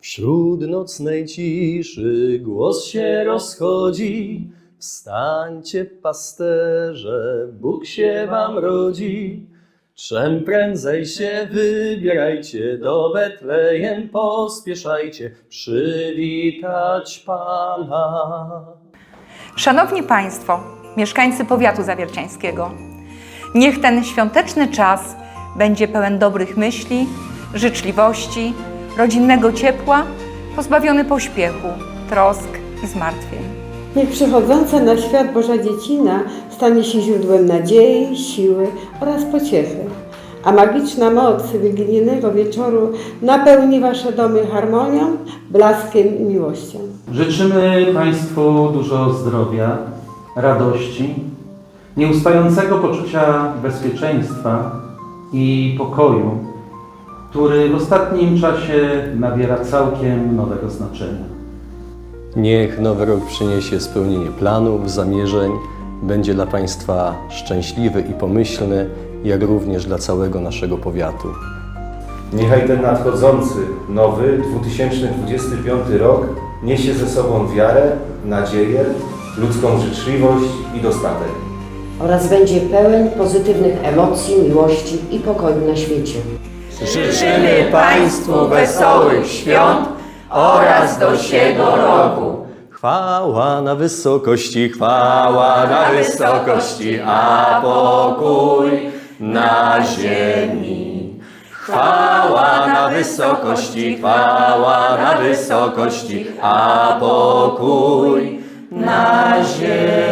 Wśród nocnej ciszy głos się rozchodzi. Wstańcie, pasterze, Bóg się wam rodzi. Czem prędzej się wybierajcie do Betlejem, pospieszajcie przywitać Pana. Szanowni Państwo, mieszkańcy powiatu zawierciańskiego, niech ten świąteczny czas będzie pełen dobrych myśli, życzliwości, rodzinnego ciepła, pozbawiony pośpiechu, trosk i zmartwień. Niech przychodząca na świat Boża Dziecina stanie się źródłem nadziei, siły oraz pociechy. A magiczna moc wigilijnego wieczoru napełni Wasze domy harmonią, blaskiem i miłością. Życzymy Państwu dużo zdrowia, radości, nieustającego poczucia bezpieczeństwa i pokoju, który w ostatnim czasie nabiera całkiem nowego znaczenia. Niech nowy rok przyniesie spełnienie planów, zamierzeń, będzie dla Państwa szczęśliwy i pomyślny, jak również dla całego naszego powiatu. Niechaj ten nadchodzący, nowy 2025 rok niesie ze sobą wiarę, nadzieję, ludzką życzliwość i dostatek. oraz będzie pełen pozytywnych emocji, miłości i pokoju na świecie. Życzymy Państwu wesołych świąt oraz do siego roku. Chwała na wysokości, chwała na wysokości, a pokój na ziemi. Chwała na wysokości, chwała na wysokości, a pokój na ziemi.